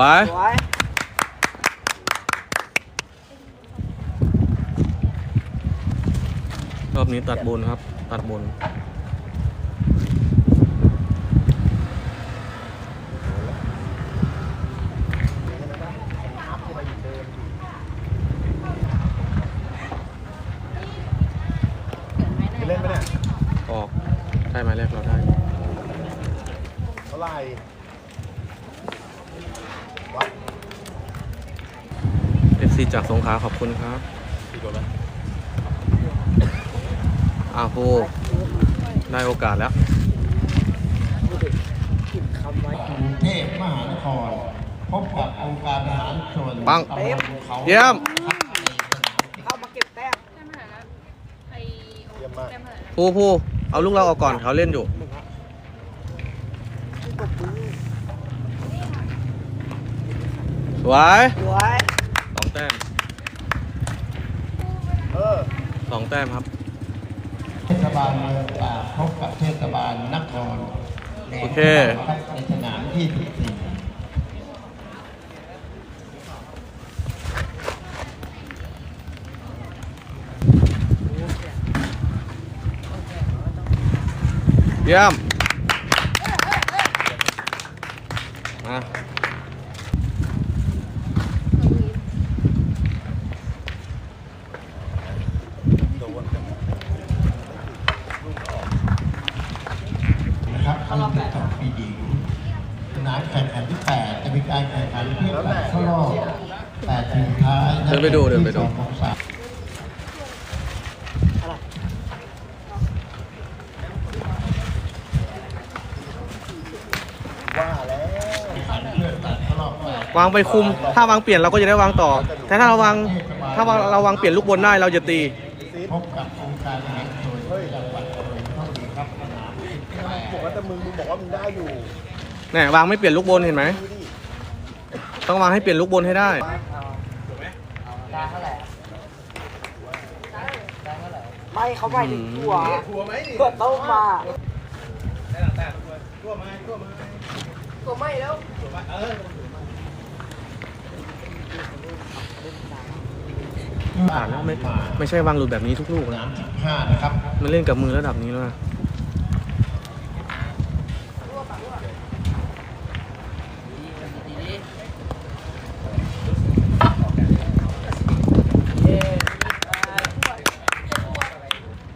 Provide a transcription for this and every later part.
วย สวยรอบนี้ตัดบนครับ ตัดบน เล่นไหมเนี่ยออก ได้ไหมแรกเราได้ เท่าไหร่ เอฟซีจากสงขลาขอบคุณครับกี่ตัวแล้วอาโหได้โอกาสแล้วคำไว้กรุงเทพมหานคร พบกับองค์การบริหารส่วนปังตำบลเขาเยี่ยม เข้ามาเก็บแต้มเยี่ยมมากผู้ผู้เอาลูกเราออกก่อนเขาเล่นอยู่ สวยสวยสองแต้มเออสองแต้มครับ เทศบาลเมืองตากพบกับเทศบาลนครโอเคครับในสนามที่เยี่ยม มา โดน 14นะครับเข้ารอบ12ปีหญิงสนามแข่งขันที่ 8 จะมีการแข่งขันเพื่อตัดเข้ารอบ8ทีมสุดท้าย เดินไปดูเดินไปดู ที่สองของสาม ว่าแล้ว แข่งขันเพื่อตัดเข้ารอบแปด วางไปคุม ถ้าวางเปลี่ยนเราก็จะได้วางต่อ แต่ถ้าเราวางถ้าวางเราวางเปลี่ยนลูกบนได้เราจะตีพบกับองค์การบริหารส่วนจังหวัดปทุมธานีครับสนามที่แปดบอกว่าแต่มึงมึงบอกว่ามึงได้อยู่แน่วางไม่เปลี่ยนลูกบนเห็นไหมดูดิต้องวางให้เปลี่ยนลูกบนให้ได้ได้เท่าไหร่ได้เท่าไหร่ไม่เขาไปถึงตัวหัวไหมดิเปิดโต๊ะมาได้หลังแตกตัวตัวไหมตัวไหมตัวไม่แล้วตัวไหมเออ ผ่านแล้วไม่ไม่ใช่วางหลุดแบบนี้ทุกลูกสนะนาม15นะครับมันเล่นกับมือระดับนี้แล้วนะ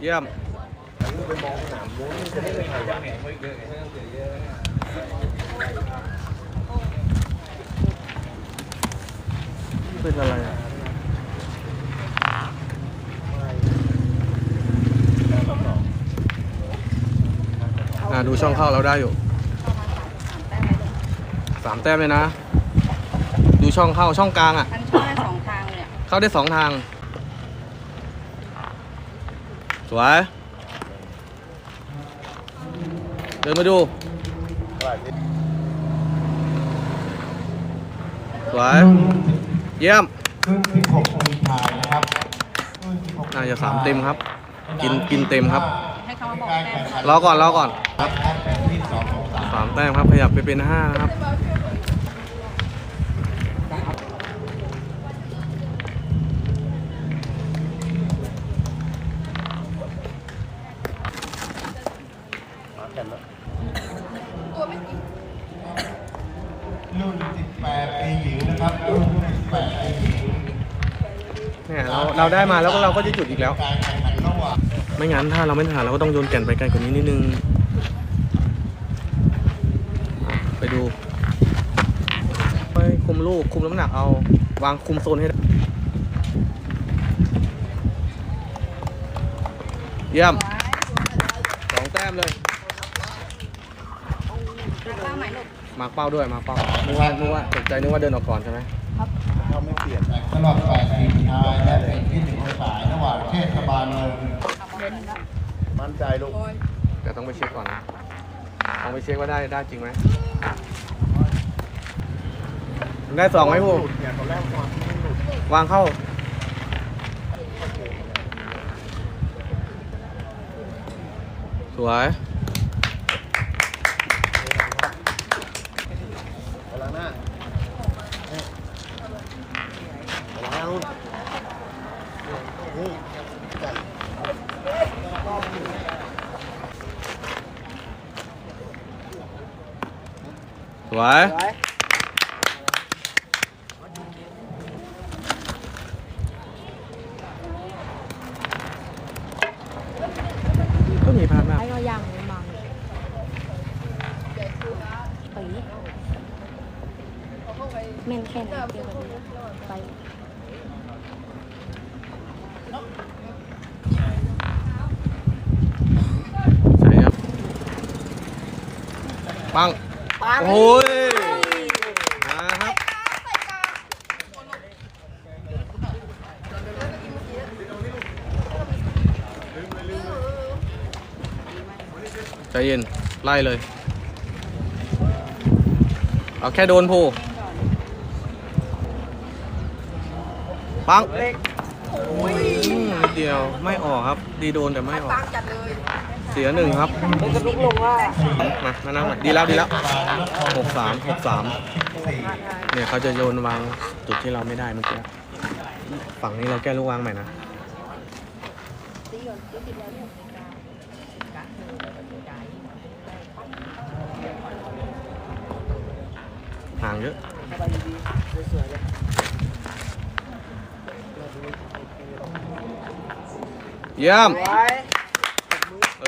เยี่ยมมึงไปมองสนามนู้นมึงจะได้ยังไงวะเป็นอะไรอะ อ่าดูช่องเข้าเราได้อยู่สามแต้มเลยนะ ดูช่องเข้าช่องกลางอะมันช่องได้สองทางเลยเนี่ยเข้าได้สองทาง สวย เดินมาดูเท่าไหร่ดิสวย เยี่ยมรุ่น16ปีชายนะครับรุ่น16น่าจะสามเต็มครับ กินกินเต็มครับให้เขามาบอกแต้มรอก่อนรอก่อนครับเป็นที่สองของสามสามแต้มครับขยับไปเป็นห้านะครับมาแข่งแล้วรุ่น18ปีหญิงนะครับรุ่น18ปีหญิงเนี่ยเราเราได้มาแล้วก็เราก็จะจุดอีกแล้ว การแข่งขันระหว่าง ไม่งั้นถ้าเราไม่ถนัดเราก็ต้องโยนแก่นไปไกลกว่านี้นิดนึงอะไปดูไปคุมลูกคุมน้ำหนักเอา วางคุมโซนให้ได้เยี่ยมสองแต้มเลยเป้าหมายหนุกมาร์คเป้าด้วยมาร์คเป้านึกว่านึกว่าตกใจนึกว่าเดินออกก่อนใช่ไหมเขาไม่เปลี่ยนแข่งขันรอบ8ทีมชายและเป็นที่หนึ่งของสายระหว่างเทศบาลเมือง มั่นใจลูกแต่ต้องไปเช็คก่อนนะต้องไปเช็คว่าได้ได้จริงไหมได้สองไหมพูกเนี่ยตอนแรกวางไม่หลุดวางเข้าสวย ไปล้างหน้า สวยไว้ก็มีพลาดมากไอ้ ก็ย่างมันบางปีเม่นแค่ไหนเดียวกันไปใช่ครับปังปังโอ้ยมาครับใจเย็น ไล่เลย เอาแค่โดนผูปังเล็กอืมนิดเดียวไม่ออกครับ ดีโดนแต่ไม่ออก ปังจัดเลย เสียหนึ่งครับเป็นกระลุกลงว่ามามานั่งหน่อยดีแล้วดีแล้วหกสามหกสามเนี่ยเขาจะโยนวางจุดที่เราไม่ได้เมื่อกี้ฝั่งนี้เราแก้ลูกวางใหม่นะห่างเยอะเยี่ยม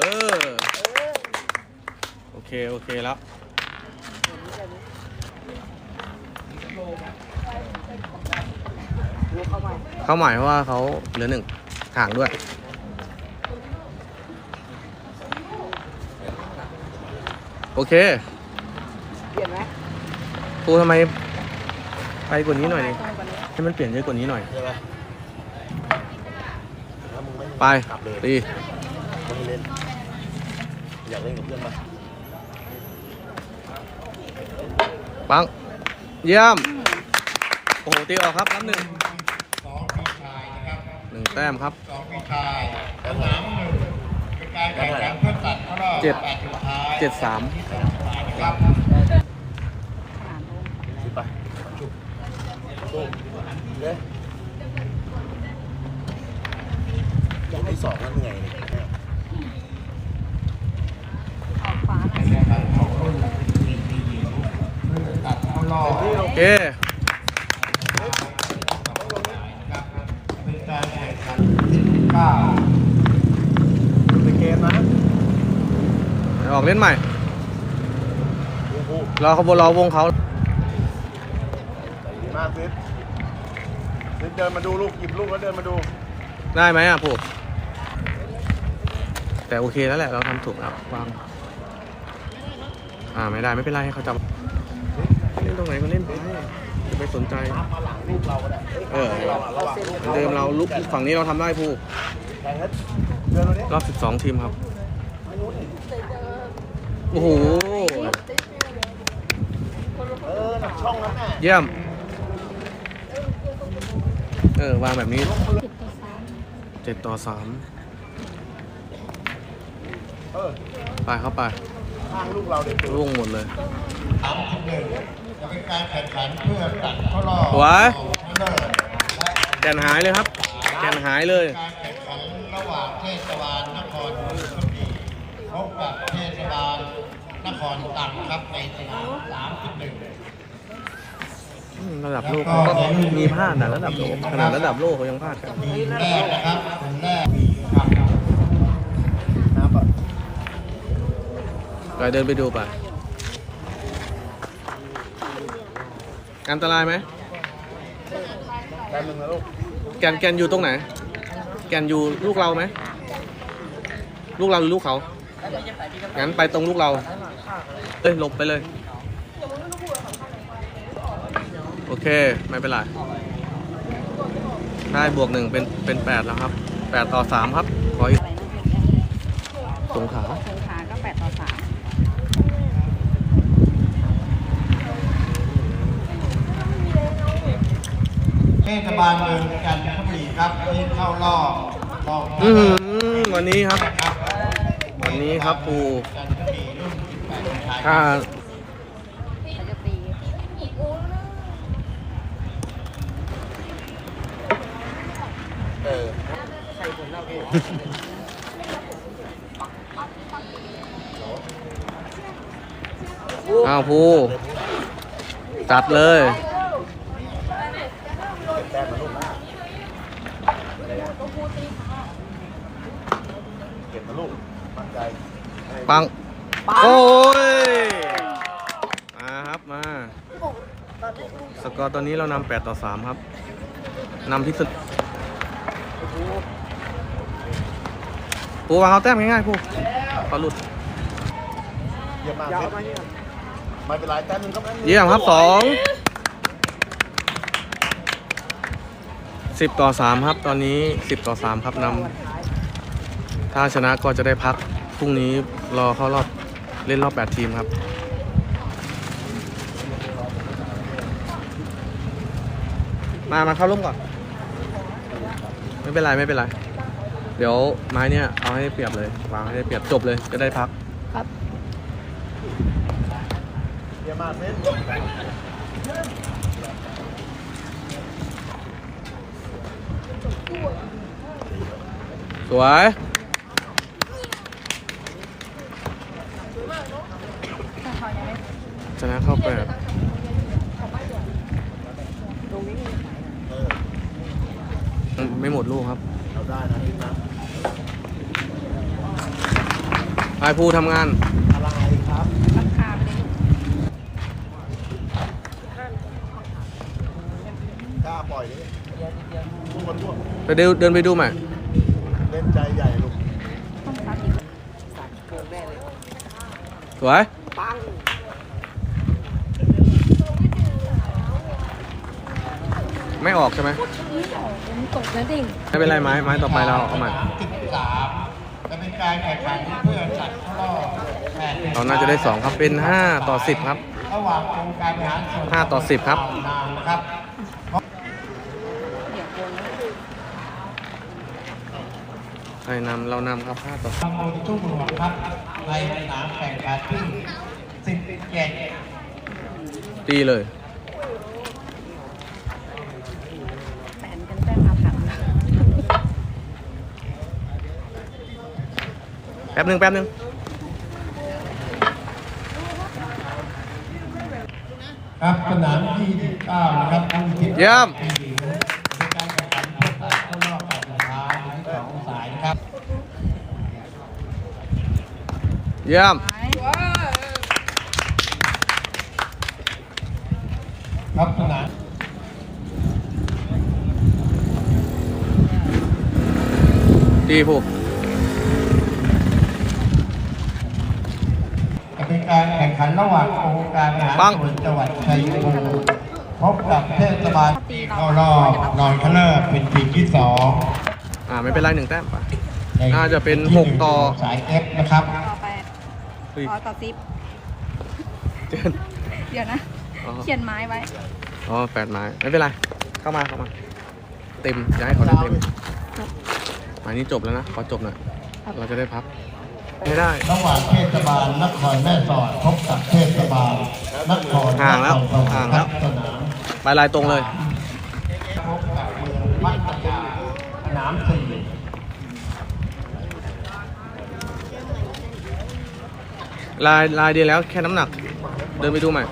ออโอเค โอเคแล้วดูเข้ามาเข้าหมายเพราะว่าเขาเหลือหนึ่งห่างด้วย โอเค เปลี่ยนไหมครูทำไมไปกว่านี้หน่อยดิให้มันเปลี่ยนเยอะกว่านี้หน่อย ใช่ไหมถ้ามึงไม่ไป กลับเลยตีไม่เล่น อยากเล่นกับเพื่อนมาปัง เยี่ยม โอ้โห ตีออกครับรับหนึ่งสองปีชายนะครับหนึ่งแต้มครับสองปีชายสนามหนึ่งเป็นการแข่งขันเพื่อตัดเข้ารอบเจ็ดแปดสุดท้ายเจ็ดสามครับสิไปจุบจุบเลยยกที่สองแล้วเหนื่อยเลย โอเคนะครับเป็นการแข่งขันที่เก้าเป็นเกมนะออกเล่นใหม่โอ้โหรอเขาบนรอวงเขาดีมากฟิตฟิตเดินมาดูลูกหยิบลูกแล้วเดินมาดู ได้ไหมอะผูแต่โอเคแล้วแหละเราทำถูกแล้ววาง อ่าไม่ได้ไม่เป็นไรให้เขาจับเล่นตรงไหนก็เล่นไปจะไปสนใจเออเดิมเราลุกฝั่งนี้เราทำได้ผู้รอบ 12 ทีมครับ โอ้โหเยี่ยม เออ วางแบบนี้ติดต่อเออ3ไปเข้าไป ข้างลูกเราเด็กร่วงหมดเลยสามสิบหนึ่งจะเป็นการแข่งขันเพื่อตัดเข้ารอบสวยชนะเลิศและแกนหายเลยครับแกนหายเลยการแข่งขันระหว่างเทศบาลนครนนทบุรีพบกับเทศบาลนครตรังครับในสนามสามสิบหนึ่งอืมระดับโลกเขาก็มีพลาดนะระดับโลกขนาดระดับโลกเขายังพลาดกันทีมแรกนะครับคนแรกมีครับ น้ำอะ ไป เดินไปดูไปอันตรายไหมแต้มหนึ่งนะลูกแกนแกนอยู่ตรงไหน แกนอยู่ลูกเราไหม ลูกเราหรือลูกเขา งั้นไปตรงลูกเรา เอ้ยหลบไปเลย โอเค ไม่เป็นไร ได้บวกหนึ่งเป็นเป็นแปดแล้วครับแปดต่อสามครับ ขออีกำอะไรนั่นเป็นสงขาสงขาก็แปดต่อสาม เทศบาลเมืองจันทบุรีครับที่เข้ารอบรอบอือหือวันนี้ครับครับ วันนี้ครับปูจันทบุรีรุ่น18ชายถ้าเขาจะตีเออส่ผลเราเองอ้าวภูจัดเลย แต้มมาลูกนะเก็บมาลูกมั่นใจ ปัง โอ้ย มาครับมา สกอร์ตอนนี้เรานำ8ต่อ 3 ครับนำที่สุดปูวางเอาแต้มง่ายๆปูเขาหลุด เยี่ยมมากยาวเซ็ตมาเนี่ยไม่เป็นไรแต้มหนึงก็ไม่เยี่ยมครับสองสิบต่อสามครับ ตอนนี้สิบต่อสามครับนำถ้าชนะก็จะได้พักพรุ่งนี้ รอเข้ารอบเล่นรอบแปดทีมครับ มามาเข้าร่มก่อน ไม่เป็นไร ไม่เป็นไร เดี๋ยวไม้เนี่ยเอาให้ได้เปรียบเลยวางให้ได้เปรียบจบเลยจะได้พักเยี่ยมมากเซ็ตสวย ชนะเข้าแปดอืมไม่หมดลูกครับเราได้นะนี่นะไอภูทำงาน อะไรครับราคาไปเลยกล้าปล่อยดิลูกมันร่วงไปเดินเดินไปดูใหม่ เล่นใจใหญ่ลูกต้องซักอีกสัตว์โกงแน่เลยสวยปัง ไม่ออกใช่ไหมผมตกแล้วดิ่งไม่เป็นไรไม้ไม้ต่อไปเราเอาใหม่สิบสามจะเป็นการแข่งขันเพื่อจัดเข้ารอบแปดเราน่าจะได้ 2 ครับเป็น 5 ต่อ 10 ครับระหว่างองค์การบริหารส่วนห้าต่อสิบครับนางนะครับเดี๋ยวโกนใครนำเรานำครับ5ต่อตำบลทุ่งหลวงครับในสนามแข่งขันที่สิบเจ็ด10ตีเลย แฟนกันแต้มอาถรรพ์ แป๊บหนึ่งแป๊บหนึ่งครับสนามที่19นะครับผู้ที่เยี่ยมเป็นการแข่งขันเพื่อตัดเข้ารอบแปดสุดท้ายทั้งสองสายนะครับ เยี่ยม ครับสนามตีผูก ข่งขันระหว่างองค์การบริหารปังส่วนจังหวัดชัยภูมิพบกับเทศบาลเข้ารอบรองชนะเลิศเป็นทีมที่สองอ่าไม่เป็นไรหนึ่งแต้มไปในน่าจะเป็นที่หกต่อสาย F นะครับต่อไปเฮ้ยร้อยต่อสิบเจนเดี๋ยวนะอ๋อเขียนไม้ไว้ อ๋อแปดไม้ ไม่เป็นไร เข้ามาเข้ามา เต็มจะให้เขาได้เต็มหมายนี้จบแล้วนะ ขอจบหน่อย เราจะได้พัก ไม่ได้ ระหว่างเทศบาลนครแม่สอดพบกับเทศบาลนครห่างแล้วนครสวรรค์ห่างแล้ว สนามไปลายตรงเลยพบกับเมืองพัทยาสนามสี่ลายลายเดียวแล้วแค่น้ำหนัก เดินไปดูใหม่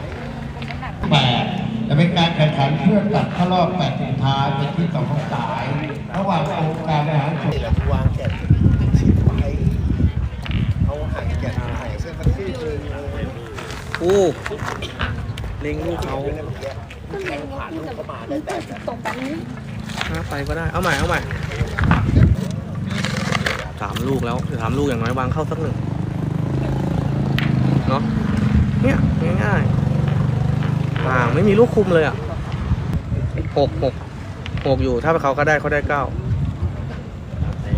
แปดจะเป็นการแข่งขันเพื่อตัดเข้ารอบแปดสุดท้ายเป็นที่สองของสาย ระหว่างองค์การบริหารส่วน นี่แหละวางแกนฉีดไปเอาห่างแกนหายเส้นมันที่เลย อู้เล็งลูกเขาเมื่อกี้แทงแบบนี้ห้าไปก็ได้ เอาใหม่ เอาใหม่สามลูกแล้วสามลูกอย่างน้อยวางเข้าสักหนึ่งเนาะ เนี่ยง่ายๆห่างไม่มีลูกคุมเลยอะหกหกหกอยู่ ถ้าเขาก็ได้เขาได้เก้า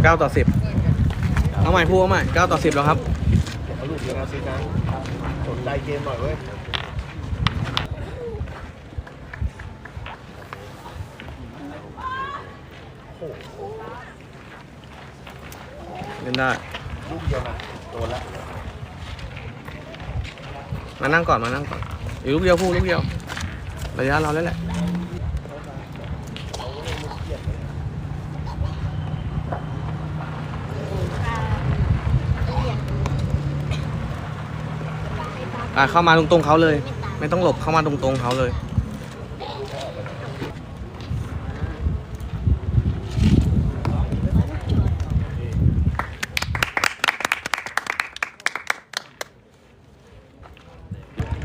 เก้าต่อสิบเอาใหม่พูดเอาใหม่เก้าต่อสิบแล้วครับ เอาลูกเดียวเอาสินะสนใจเกมหน่อยเว้ยเล่นได้ลูกเดียวนะโดนละมานั่งก่อนมานั่งก่อนอีกลูกเดียวพูดลูกเดียวระยะเราแล้วแหละ อะเข้ามาตรงๆเขาเลย ไม่ต้องหลบเข้ามาตรงๆเขาเลย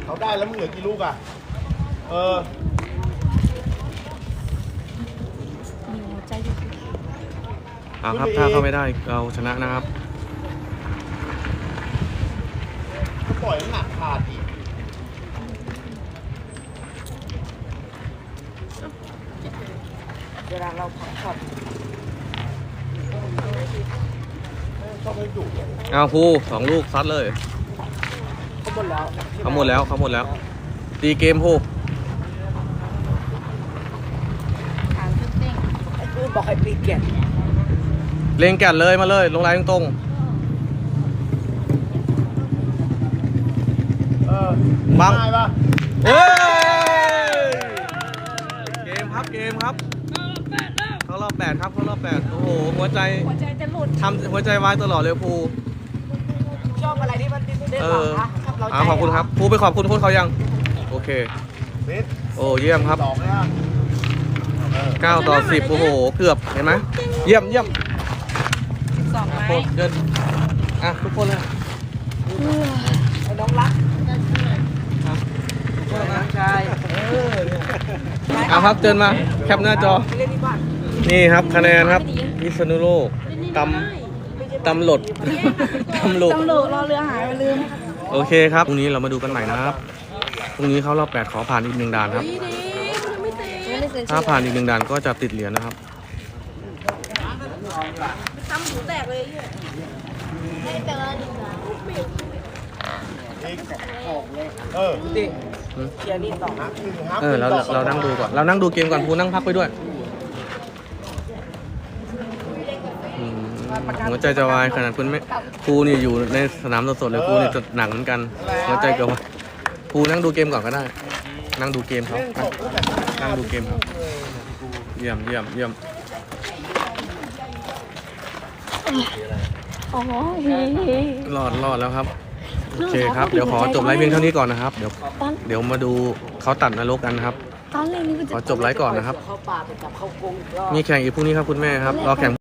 เขาได้แล้วมึงเหลือกี่ลูกอะ เออมีหัวใจอยู่เอาครับ ถ้าเข้าไม่ได้เราชนะนะครับ ก็ป ล่อยน้ำหนักขาดอีกเวลาเราพักผ่อนชอบให้ดุเลยเอาภูสองลูกซัดเลยเขาหมดแล้วเขาหมดแล้วเขาหมดแล้ว ตีเกมภูถามชุดเต้งไอ้กูบอกให้ปีเกียรติเล็งแก่นเลยมาเลย ลงไลน์ตรงเออ บังได้ปะๆเฮ้ยเกมครับเกมครับเข้ารอบแปดครับเข้ารอบแปดโอ้โหหัวใจหัวใจจะหลุดทำหัวใจวายตลอดเลยภูชอบอะไรที่มันดิ้นเด้งเอหรออคะครับเราใจอ่าขอบคุณครับภูไปขอบคุณโค้ชเขายัง โอเคเบสโอ้เยี่ยมครับ สองเลยอะเออ9 ต่อ 10 โอ้โห เกือบ เห็นไหมเยี่ยมเยี่ยมสองไม้โค้ชเดินอะ ทุกคนเลย ไอ้น้องรัก ครับ น้องชายเออ เนี่ยเอาครับเดินมาแคปหน้าจอไปเล่นที่บ้านนี่ครับคะแนนครับพิษณุโลกตำตำหลดตำหลดตำรวจรอเรือหายไปลืม โอเคครับพรุ่งนี้เรามาดูกันใหม่นะครับพรุ่งนี้เขารอบ8ขอผ่านอีกหนึ่งด่านครับไม่เซ็นถ้าผ่านอีกหนึ่งด่านก็จะติดเหรียญนะครับทำหูแตกเลยเออดิ เชียร์นี่ต่อนับหนึ่งฮับเออเราหนึ่งต่อเรานั่งดูก่อนเรานั่งดูเกมก่อนภูนั่งพักไปด้วยอืมหัวใจจะวายขนาดคุณไม่ภูนี่อยู่ในสนามสดๆเลยภูนี่จะหนักเหมือนกัน หัวใจจะวายภูนั่งดูเกมก่อนก็ได้ นั่งดูเกมเขาเล่นไปตกตั้งแต่นั่งดูเกมครับเยี่ยมเยี่ยมเยี่ยมอ๋อรอดรอดแล้วครับ โอเคครับ เดี๋ยวขอจบไลฟ์เพียงเท่านี้ก่อนนะครับ เดี๋ยวตอนเดี๋ยวมาดูเขาตัดนรกกันนะครับ ตอนแรกนี่ก็ขจะอจบไลฟ์ก่อนนะครับ เข้าป่าไปจับเข้ากรงก็มีแข่งอีกพรุ่งนี้ครับคุณแม่ครับ รอแข่ง